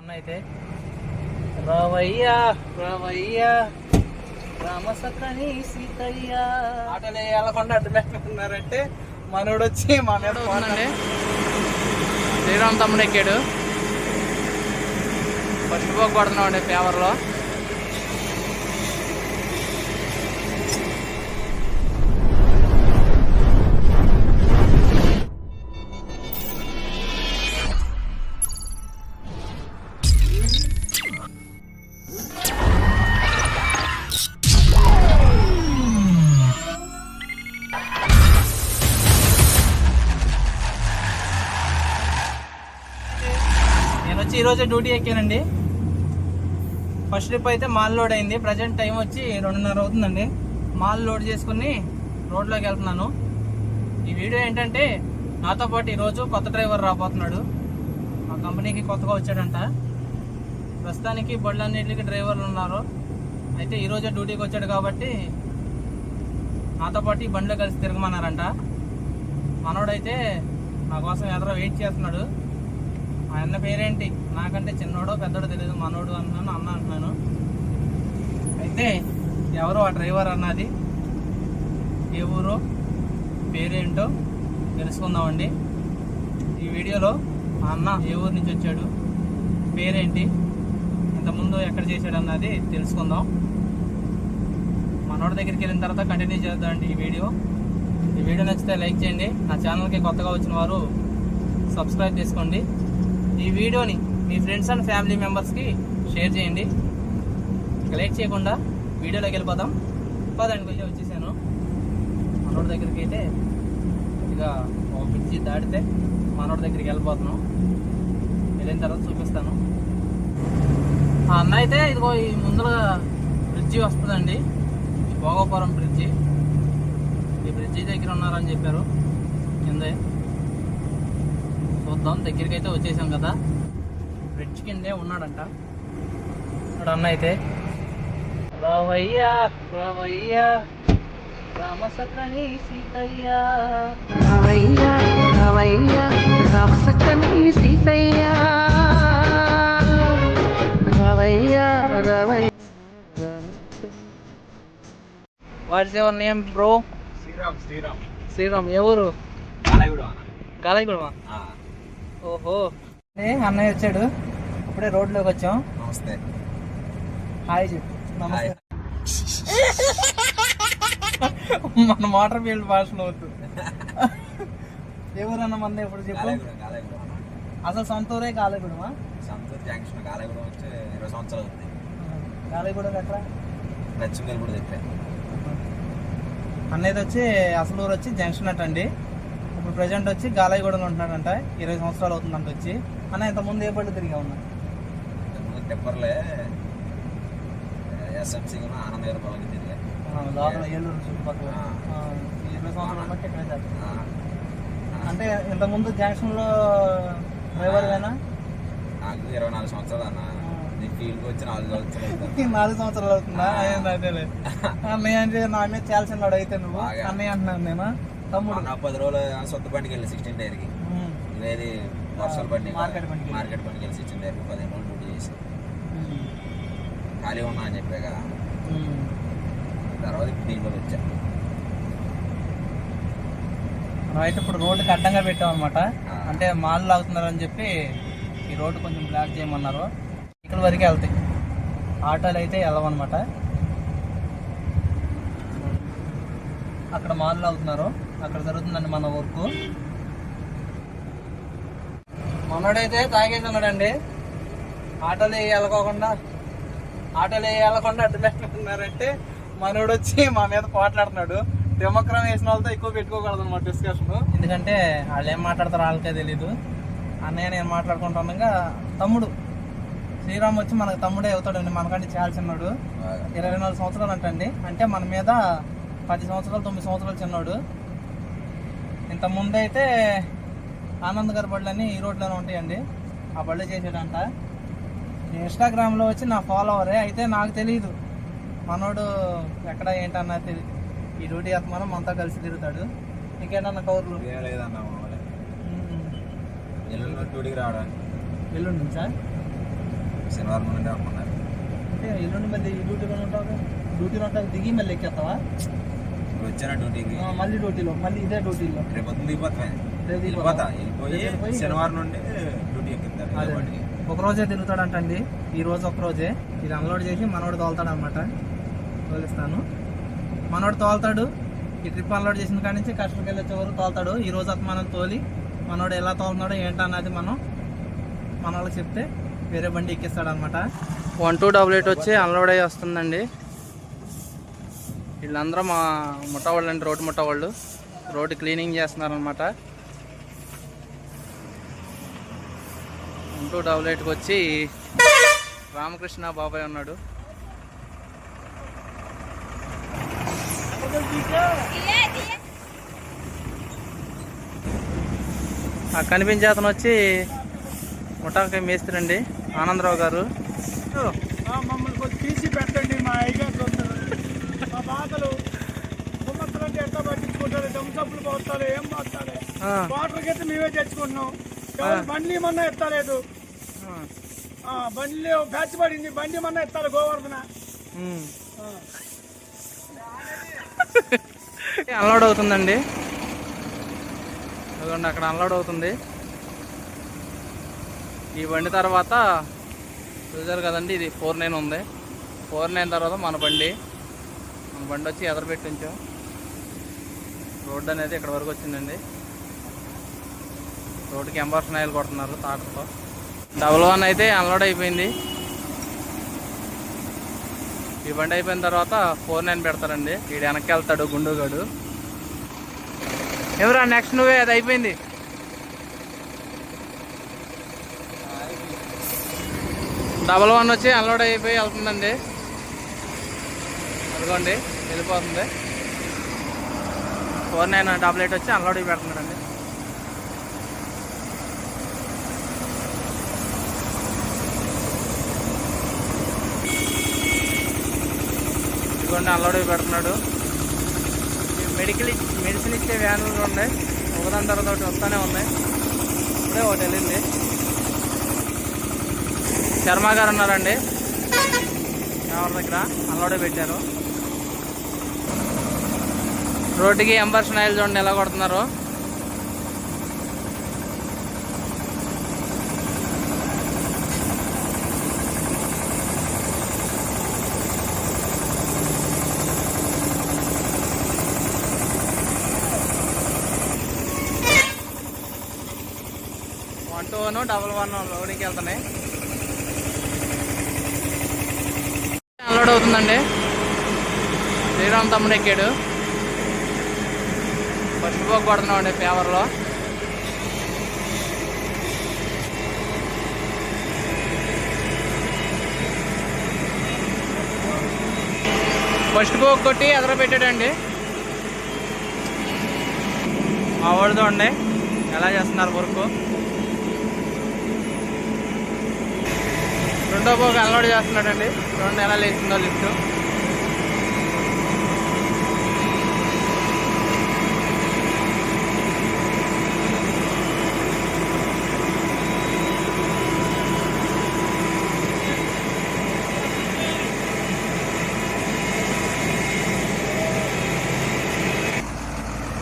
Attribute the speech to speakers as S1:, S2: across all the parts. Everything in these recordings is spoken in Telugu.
S1: అన్న అయితే రావయ్యా రావయ్యా రామసక్కని సీతయ్య. ఆటలే వెళ్ళకుండా అడ్డు పెట్టుకున్నారంటే మనోడు వచ్చి మా మీద పోనండి శ్రీరామ్ తమ్ముడు ఎక్కాడు. ఫస్ట్ పోక్ కొడుతున్నాం అండి పేవర్లో ఈరోజే డ్యూటీ ఎక్కానండి. ఫస్ట్ ట్రిప్ అయితే మాల్ లోడ్ అయింది. ప్రజెంట్ టైం వచ్చి రెండున్నర అవుతుందండి. మాల్ లోడ్ చేసుకుని రోడ్లోకి వెళ్తున్నాను. ఈ వీడియో ఏంటంటే నాతో పాటు ఈరోజు కొత్త డ్రైవర్ రాబోతున్నాడు. మా కంపెనీకి కొత్తగా వచ్చాడంట. ప్రస్తుతానికి బళ్ళన్నింటికి డ్రైవర్లు ఉన్నారు. అయితే ఈరోజే డ్యూటీకి వచ్చాడు కాబట్టి నాతో పాటు ఈ బండిలో కలిసి తిరగమన్నారంట. మనోడైతే నా కోసం ఎదరో వెయిట్ చేస్తున్నాడు. ఆయన పేరేంటి? నాకంటే చిన్నోడో పెద్దోడో తెలియదు మనోడు అన్నాను అన్న అంటున్నాను. అయితే ఎవరో ఆ డ్రైవర్ అన్నది? ఏ ఊరో? పేరేంటో తెలుసుకుందామండి. ఈ వీడియోలో అన్న ఏ ఊరు నుంచి వచ్చాడు? పేరేంటి? ఇంతకుముందు ఎక్కడ చేశాడు అన్నది తెలుసుకుందాం. మనోడి దగ్గరికి వెళ్ళిన తర్వాత కంటిన్యూ చేద్దామండి ఈ వీడియో. ఈ వీడియో నచ్చితే లైక్ చేయండి. నా ఛానల్కి కొత్తగా వచ్చిన వారు సబ్స్క్రైబ్ చేసుకోండి. ఈ వీడియోని మీ ఫ్రెండ్స్ అండ్ ఫ్యామిలీ మెంబర్స్కి షేర్ చేయండి. ఇక లేట్ చేయకుండా వీడియోలోకి వెళ్ళిపోదాం. పదండి కొంచెం వచ్చేసాను. మనోడి దగ్గరికి అయితే ఇక ఒక బ్రిడ్జి దాటితే మనోడి దగ్గరికి వెళ్ళిపోతున్నాం. వెళ్ళిన తర్వాత చూపిస్తాను. ఆ అన్న అయితే ఇదిగో ఈ ముందర బ్రిడ్జి వస్తుందండి. ఈ భోగపురం బ్రిడ్జి ఈ బ్రిడ్జి దగ్గర ఉన్నారని చెప్పారు. కిందే. చూద్దాం దగ్గరికి అయితే వచ్చేసాం కదా. బ్రిడ్జ్ కిందే ఉన్నాడంట. ఇక్కడ అన్న అయితే రావయ్యా రావయ్యా రామసక్కని సీతయ్య.
S2: రావయ్య రావయ్య రామసక్కని సీతయ్య. రావయ్య రావయ్య
S1: what's your name bro?
S3: Sriram Sriram.
S1: Sriram ఎవరు
S3: కాలగూడ
S1: గాలైగూడమా ఓహో. ఏ అన్నయ్య వచ్చాడు. ఇప్పుడే రోడ్లోకి వచ్చాం.
S3: నమస్తే.
S1: హాయ్ చెప్పు. నమస్తే. మన మోటార్ ఫీల్డ్ భాషలో వద్దు ఎవరన్నా మన ఎప్పుడు చెప్పు.
S3: కాలేగూడ కాలేగూడ
S1: అసలు సొంతూరే గాలైగూడమా
S3: సంతూర్ జంక్షన్ కాలేగూడ వచ్చి ఇరవై సంవత్సరాలు అవుతుంది.
S1: గాలైగూడెం ఎక్కడ?
S3: లక్ష్మీలు కూడా దగ్గర
S1: అన్నయ్య వచ్చి అసలు ఊరు వచ్చి జంక్షన్ అట్ అండి ఇప్పుడు ప్రజెంట్ వచ్చి గాలైగూడెం ఉంటున్నాడంట. ఇరవై సంవత్సరాలు అవుతుందంట వచ్చి. అన్న ఇంత ముందు ఏ పళ్ళు తిరిగా ఉన్నా
S3: ఇంతకుముందు టెప్పర్లే ఎస్ఎంసీ ఆనంద గారి పొలంకి తిరిగా
S1: లోపల ఏలూరు చుట్టుపక్కల. ఇరవై సంవత్సరాలు బట్టి ఇక్కడే అంటే ఇంత ముందు జంక్షన్లో డ్రైవర్ అయినా
S3: నాకు ఇరవై నాలుగు సంవత్సరాలు అన్న. నీ ఫీల్డ్కి వచ్చి నాలుగు సంవత్సరాలు
S1: నాలుగు సంవత్సరాలు అవుతుందా? అదేలే. అన్నయ్య అంటే నా మీద చేయాల్సినాడు అయితే నువ్వు. అన్నయ్య అంటున్నాను నేను. తమ్ముడు.
S3: మొన్న పది రోజులు సొంత బండికి వెళ్ళి సిక్స్టీన్ డైర్కి
S1: ఉమ్.
S3: ఇదేది వర్షాల బండి.
S1: మార్కెట్ బండికి.
S3: మార్కెట్ బండికి వెళ్ళి సిక్స్టీన్ డైర్కి పదిహేను రోజులు. ఖాళీ ఉన్నా అని చెప్పా కదా. తర్వాత ఇప్పుడు దీంట్లో వచ్చా
S1: అయితే ఇప్పుడు రోడ్డుకి అడ్డంగా పెట్టాం అనమాట. అంటే మాల్ లాగుతున్నారని చెప్పి ఈ రోడ్డు కొంచెం బ్లాక్ చేయమన్నారు. ఇక్కడ వరకే వెళ్తాయి. ఆటోలు అయితే వెళ్ళవన్నమాట. అక్కడ మాల్ లాగుతున్నారు. అక్కడ జరుగుతుందండి మన వర్క్. మనోడైతే తాగేసి ఉన్నాడండి. ఆటోలు వెళ్ళకోకుండా ఆటోలు వెళ్ళకుండా అడ్డు పెట్టుకున్నారంటే మనోడు వచ్చి మా మీద పోట్లాడుతున్నాడు. డెమోక్రామ్ వేసిన వాళ్ళతో ఎక్కువ పెట్టుకోకూడదు అనమాట డిస్కషన్ ఎందుకంటే వాళ్ళు ఏం మాట్లాడతారో వాళ్ళకే తెలీదు. అన్నయ్య నేను మాట్లాడుకుంటుండగా తమ్ముడు శ్రీరామ్ వచ్చి మనకు తమ్ముడే అవుతాడండి మనకంటే చాలా చిన్నాడు. ఇరవై నాలుగు సంవత్సరాలు అంటండి. అంటే మన మీద పది సంవత్సరాలు తొమ్మిది సంవత్సరాలు చిన్నాడు. ఇంత ముందైతే ఆనంద్ గారి బళ్ళని ఈ రోడ్లోనే ఉంటాయండి. ఆ బళ్ళు చేసాడంట ఇన్స్టాగ్రామ్లో వచ్చి నా ఫాలోవరే అయితే నాకు తెలియదు మనోడు ఎక్కడ ఏంటన్నా తెలియదు ఈ డ్యూటీ మనం మనతో కలిసి తిరుగుతాడు. ఇంకేంటన్నా కౌర్లు?
S3: లేదన్న. ఎల్లుండి డ్యూటీకి రావడానికి
S1: ఎల్లుండి సార్
S3: శనివారం నుండి రమ్మన్నారు
S1: అంటే ఎల్లుండి మళ్ళీ డ్యూటీలో ఉంటావు? డ్యూటీలో ఉంటావు దిగి మళ్ళీ ఎక్కేస్తావా?
S3: వచ్చాను డ్యూటీకి?
S1: మళ్ళీ డ్యూటీలో మళ్ళీ ఇదే డ్యూటీలో.
S3: రేపు
S1: రేపు
S3: వెళ్ళిపోతా? వెళ్ళిపోయి శనివారం నుండి డ్యూటీ ఎక్కుతారు ఒకరోజే
S1: ఒక రోజే తిరుగుతాడంటండి. ఈ రోజు ఒకరోజే ఇది అన్లోడ్ చేసి మనోడు తోలుతాడు అనమాట తోలిస్తాను. మనోడు తోలుతాడు. ఈ ట్రిప్ అన్లోడ్ చేసిన కాడి నుంచి కష్టం వెళ్ళి వరకు తోలుతాడు. ఈ రోజు అతను మనం తోలి మనోడు ఎలా తోలుతున్నాడో ఏంటన్నది మనం మన వాళ్ళకి చెప్తే వేరే బండి ఎక్కిస్తాడు అనమాట వన్ టూ డబుల్ ఎయిట్ వచ్చి అన్లోడ్ అయ్యి వస్తుందండి. వీళ్ళందరూ మా ముఠ వాళ్ళు అండి రోడ్డు ముఠ వాళ్ళు రోడ్డు క్లీనింగ్ చేస్తున్నారు టూ డబుల్ ఎయిట్కి వచ్చి రామకృష్ణ బాబాయ్ ఉన్నాడు. ఆ కనిపించే అతను వచ్చి ముఠాకి మేస్త్రండి ఆనందరావు గారు.
S4: మమ్మల్ని తీసి పెట్టండి మా అయ్యగారు వస్తారు మా బాధలు ఎట్లా పట్టించుకుంటారు దమ్సప్పులు పోతారు ఏం పోతారు
S1: ఆ,
S4: వాటర్ అయితే మేమే తెచ్చుకుంటున్నాం. ఎవరు బండ్లు ఏమన్నా ఎత్తలేదు? బండ్లు బ్యాచ్ పడింది. బండి ఏమన్నా ఎత్తారు గోవర్ధన.
S1: అన్లోడ్ అవుతుందండి. అదిగోండి అక్కడ అన్లోడ్ అవుతుంది. ఈ బండి తర్వాత చూసారు కదండి ఇది ఫోర్ నైన్ ఉంది. ఫోర్ నైన్ తర్వాత మన బండి. మన బండి వచ్చి ఎదరు పెట్టించాం రోడ్డు అనేది ఇక్కడ వరకు వచ్చిందండి. రోడ్డుకి ఎంబార్స్ నాయలు కొడుతున్నారు తాటతో డబల్ వన్ అయితే అన్లోడ్ అయిపోయింది. ఈ బండి అయిపోయిన తర్వాత ఫోర్ నైన్ పెడతారండి. వీడు వెనక్కి వెళ్తాడు గుండుగాడు. ఎవరా నెక్స్ట్ నువ్వే అది అయిపోయింది. డబల్ వన్ వచ్చి అన్లోడ్ అయిపోయి వెళ్తుందండి. అదిగోండి వెళ్ళిపోతుంది. ఫోర్ నైన్ డబల్ ఎయిట్ వచ్చి అన్లోడ్ అయిపోయి పెడుతున్నాడండి. ఇదిగోండి అల్లడి పెడుతున్నాడు. మెడికల్ మెడిసిన్ ఇచ్చే వ్యాన్లు ఉండే ఉన్నాయి. ఒకదాని తర్వాత ఒకటి వస్తూనే ఉన్నాయి. ఇప్పుడే ఒకటి వెళ్ళింది. శర్మ గారు ఉన్నారండి. ఎవరి దగ్గర? అన్లోడే పెట్టారు. రోడ్డుకి ఎంబర్స్ నైల్ చూడండి ఎలా కొడుతున్నారు వన్ వన్ డబల్ వన్ లోడింగ్కి వెళ్తున్నాయి. అన్లోడ్ అవుతుందండి శ్రీరామ్ తమ్ముడు ఎక్కాడు. ఫస్ట్ పోక్ కొడుతున్నామండి పేవర్లో ఫస్ట్ పోక్ కొట్టి ఎదర పెట్టాడండి. మా వాళ్ళు అండి ఎలా చేస్తున్నారు వర్క్ రెండో పోక అన్లోడ్ చేస్తున్నాడండి. రెండు ఎలా లేచిందో లిఫ్ట్.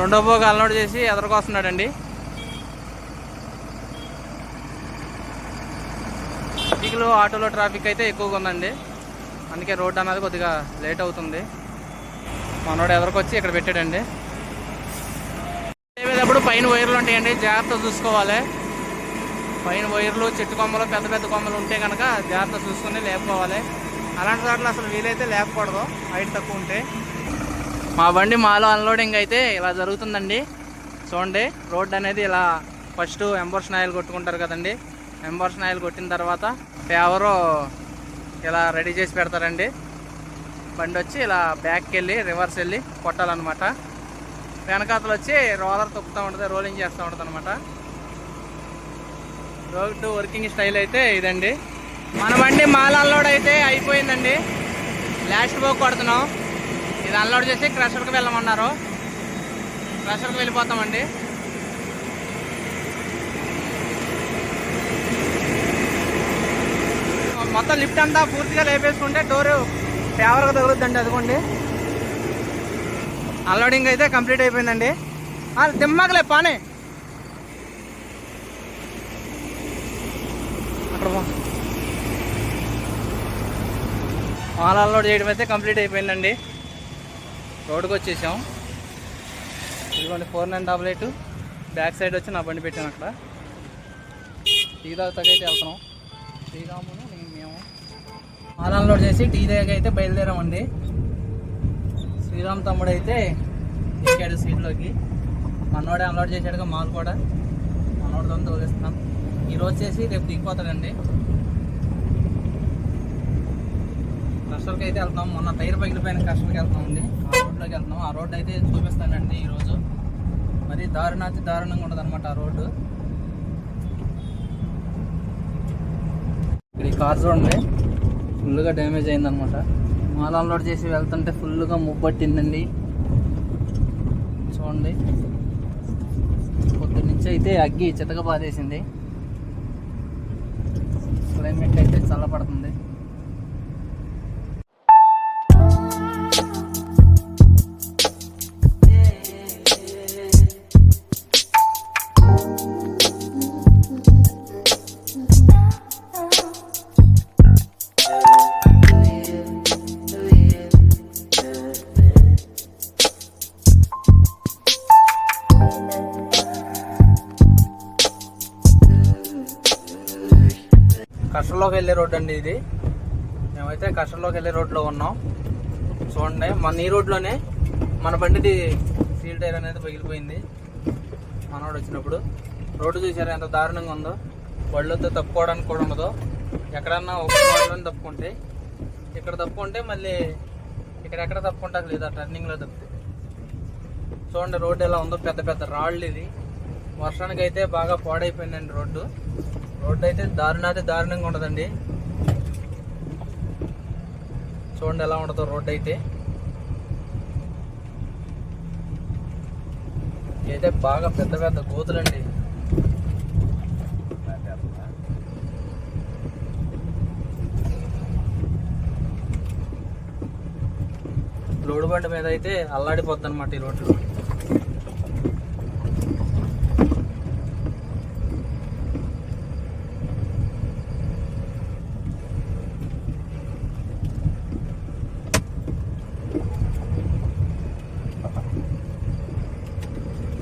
S1: రెండో పోక అన్లోడ్ చేసి ఎదరికొస్తున్నాడండి సిటీలో ఆటోలో ట్రాఫిక్ అయితే ఎక్కువగా ఉందండి. అందుకే రోడ్ అన్నది కొద్దిగా లేట్ అవుతుంది. మనోడు ఎదరికొచ్చి ఇక్కడ పెట్టాడండి. అప్పుడు పైన వైర్లు ఉంటాయండి జాగ్రత్త చూసుకోవాలి. పైన వైర్లు చెట్టు కొమ్మలు పెద్ద పెద్ద కొమ్మలు ఉంటే కనుక జాగ్రత్త చూసుకుని లేపుకోవాలి. అలాంటి చోట్ల అసలు వీలైతే లేపకూడదు హైట్ తక్కువ ఉంటే. మా బండి మాలో అన్లోడింగ్ అయితే ఇలా జరుగుతుందండి. చూడండి రోడ్ అనేది ఇలా ఫస్ట్ ఎంబర్స్ నాయలు కొట్టుకుంటారు కదండి. ఎంబర్స్ నాయలు కొట్టిన తర్వాత పేవరు ఇలా రెడీ చేసి పెడతారండి. బండి వచ్చి ఇలా బ్యాక్కి వెళ్ళి రివర్స్ వెళ్ళి కొట్టాలన్నమాట. వెనకాతలు వచ్చి రోలర్ తొక్కుతూ ఉంటుంది రోలింగ్ చేస్తూ ఉంటుంది అనమాట రోడ్ వర్కింగ్ స్టైల్ అయితే ఇదండి. మన బండి మాల్ అన్లోడ్ అయితే అయిపోయిందండి. లాస్ట్ బోక్ కొడుతున్నాం. ఇది అన్లోడ్ చేసి క్రషర్కి వెళ్ళమన్నారు. క్రషర్కి వెళ్ళిపోతామండి. మొత్తం లిఫ్ట్ అంతా పూర్తిగా లేపేసుకుంటే డోర్ ఫేవర్గా తగులుద్దండి అదిగోండి. అన్లోడింగ్ అయితే కంప్లీట్ అయిపోయిందండి. ఆ, దిమ్మకలే పానే. అక్కడ పో. అన్లోడ్ చేయడం అయితే కంప్లీట్ అయిపోయిందండి. రోడ్డుకి వచ్చేసాం. ఇదిగోండి four nine double eight. Back side వచ్చి నా బండి పెట్టాను అక్కడ. టీ తగ్గైతే వెళ్తున్నాం. శ్రీరామును మాల్ అన్లోడ్ చేసి టీ దగ్గర అయితే బయలుదేరామండి. శ్రీరామ్ తమ్ముడు అయితే ఎక్కాడు సీట్లోకి. మనోడే అన్లోడ్ చేశాడుగా మాల్ కూడా. మనోడితో తోలిస్తున్నాం. ఈరోజు చేసి రేపు దిగిపోతాడండి. కస్టర్కి అయితే వెళ్తాం మొన్న టైర్ పగిలిపోయిన కస్టర్కి అండి ఆ రోడ్లోకి వెళ్తాం ఆ రోడ్ అయితే చూపిస్తానండి ఈరోజు. మరి దారుణాతి దారుణంగా ఉండదు అనమాట ఆ రోడ్డు. ఇక్కడ ఈ కార్ చూడండి. ఫుల్గా డ్యామేజ్ అయిందనమాట. మాల్ అన్లోడ్ చేసి వెళ్తుంటే ఫుల్గా ముబ్బట్టిందండి చూడండి. పొద్దున్న నుంచి అయితే అగ్గి చితక బాధేసింది క్లైమేట్ అయితే చల్లపడుతుంది అండి ఇది. మేమైతే కష్టంలోకి వెళ్ళే రోడ్లో ఉన్నాం. చూడండి మన ఈ రోడ్లోనే మన బండిది సీల్ టైర్ అనేది పగిలిపోయింది. మనోడు వచ్చినప్పుడు. రోడ్డు చూసారా ఎంత దారుణంగా ఉందో? బళ్ళొద్దు తప్పుకోవడానికి కూడా ఉండదు. ఎక్కడన్నా ఒక రోడ్లో తప్పుకుంటే. ఇక్కడ తప్పుకుంటే మళ్ళీ ఇక్కడెక్కడ ఎక్కడ తప్పుకుంటా లేదా టర్నింగ్లో తప్పితే. చూడండి రోడ్డు ఎలా ఉందో పెద్ద పెద్ద రాళ్ళు ఇది. వర్షానికి అయితే బాగా పాడైపోయిందండి రోడ్డు. రోడ్డు అయితే దారుణాది దారుణంగా ఉండదండి చూడండి ఎలా ఉండదో రోడ్డు అయితే. అయితే బాగా పెద్ద పెద్ద గోతులండి. లోడు బండి మీద అయితే అల్లాడిపోద్ది అనమాట ఈ రోడ్లు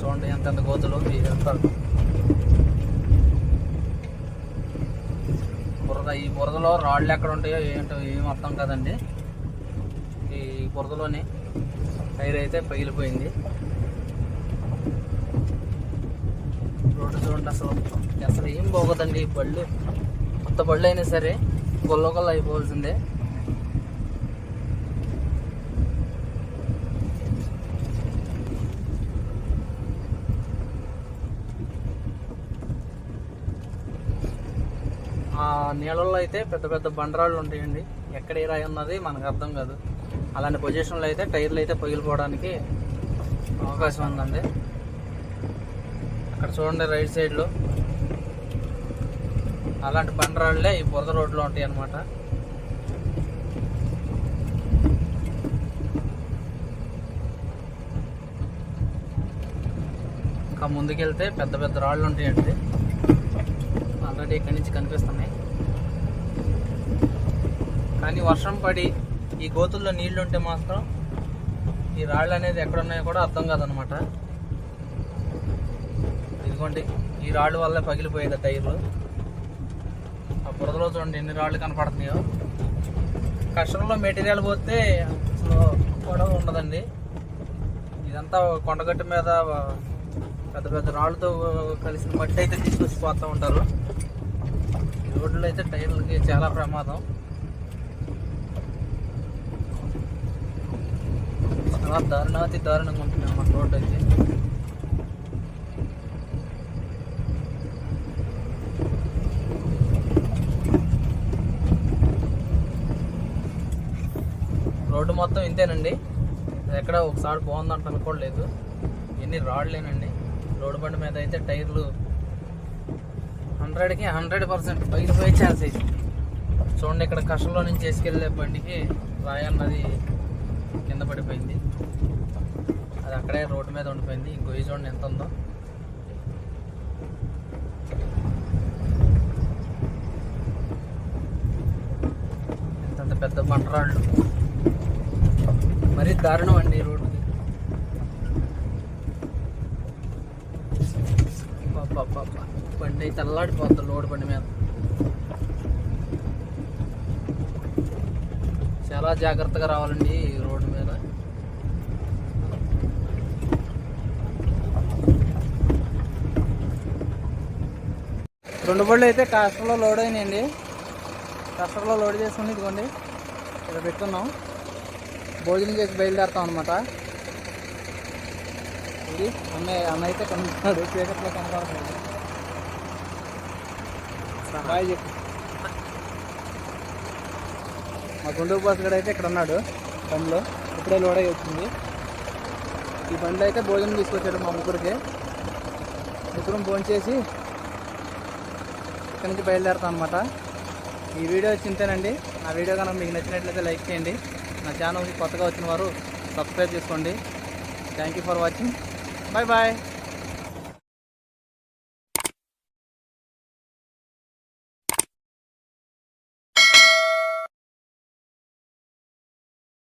S1: చూడండి ఎంతెంత గోతులు ఇదంతా ఈ బురదలో రాళ్ళు ఎక్కడ ఉంటాయో ఏంటో ఏం అర్థం కదండి. ఈ బురదలోనే టైర్ అయితే పగిలిపోయింది. రోడ్డు చూడండి అసలు. అసలు ఏం బాగోదండి ఈ బళ్ళు. కొత్త బళ్ళు అయినా సరే గొల్ల గొల్ల అయిపోవాల్సిందే. ఆ నీళ్ళల్లో అయితే పెద్ద పెద్ద బండరాళ్ళు ఉంటాయండి. ఎక్కడ ఏ రాయి ఉన్నది మనకు అర్థం కాదు. అలాంటి పొజిషన్లో అయితే టైర్లు అయితే పగిలిపోవడానికి అవకాశం ఉందండి. అక్కడ చూడండి రైట్ సైడ్లో. అలాంటి బండరాళ్ళే ఈ బురద రోడ్లో ఉంటాయి అన్నమాట ఇంకా ముందుకెళ్తే పెద్ద పెద్ద రాళ్ళు ఉంటాయండి. ఒకటి ఇక్కడి నుంచి కనిపిస్తున్నాయి. కానీ వర్షం పడి ఈ గోతుల్లో నీళ్ళు ఉంటే మాత్రం ఈ రాళ్ళు అనేది ఎక్కడున్నాయో కూడా అర్థం కాదనమాట ఇదిగోండి ఈ రాళ్ళు వల్ల పగిలిపోయేది టైర్లు. ఆ బురదలో చూడండి ఎన్ని రాళ్ళు కనపడుతున్నాయో. కష్టంలో మెటీరియల్ పోతే అసలు గొడవ ఉండదండి. ఇదంతా కొండగట్టు మీద పెద్ద పెద్ద రాళ్ళతో కలిసిన మట్టి అయితే తీసుకొచ్చి పోతూ ఉంటారు. రోడ్లో అయితే టైర్లకి చాలా ప్రమాదం. చాలా దారుణాతి దారుణంగా ఉంటుంది మన రోడ్డు అయితే రోడ్డు మొత్తం ఇంతేనండి. ఎక్కడ ఒకసారి బాగుందంట అనుకోలేదు ఎన్ని రాడ్లేనండి. రోడ్డు బండి మీద అయితే టైర్లు హండ్రెడ్కి హండ్రెడ్ పర్సెంట్ పగిలిపోయే ఛాన్స్ అయితే చూడండి ఇక్కడ కష్టంలో నుంచి వేసుకెళ్ళే బండికి రాయన్నది కింద పడిపోయింది. అది అక్కడే రోడ్డు మీద ఉండిపోయింది. ఇంకో చూడండి ఎంత ఉందో. ఎంత పెద్ద బండరాళ్ళు మరీ దారుణం అండి ఈ రోడ్డుది. పాప బండి అయితే లోడ్ బండి మీద. చాలా జాగ్రత్తగా రావాలండి ఈ రోడ్డు మీద. రెండు బళ్ళు అయితే కాస్టర్లో లోడ్ అయినాయండి. కాస్టర్లో లోడ్ చేసుకుని ఇదిగోండి ఇక్కడ పెట్టుకున్నాం. భోజనం చేసి బయలుదేరుతాం అనమాట ఇది అన్నయ్య అన్న అయితే కనుక్కున్నాడు చీకట్లో కనపడుతుంది బాయ్ చెప్పు. మా గుండూరు బాస్ గడ అయితే ఇక్కడ ఉన్నాడు బండిలో. ఇప్పుడే లోడ్ అయ్యి వచ్చింది. ఈ బండిలో అయితే భోజనం తీసుకొచ్చాడు మా ముగ్గురికి. ముగ్గురం భోజనం చేసి ఇక్కడి నుంచి బయలుదేరుతాం అనమాట ఈ వీడియో చింతేనండి. నా వీడియో కనుక మీకు నచ్చినట్లయితే లైక్ చేయండి. నా ఛానల్కి కొత్తగా వచ్చిన వారు సబ్స్క్రైబ్ చేసుకోండి. Thank you for watching bye bye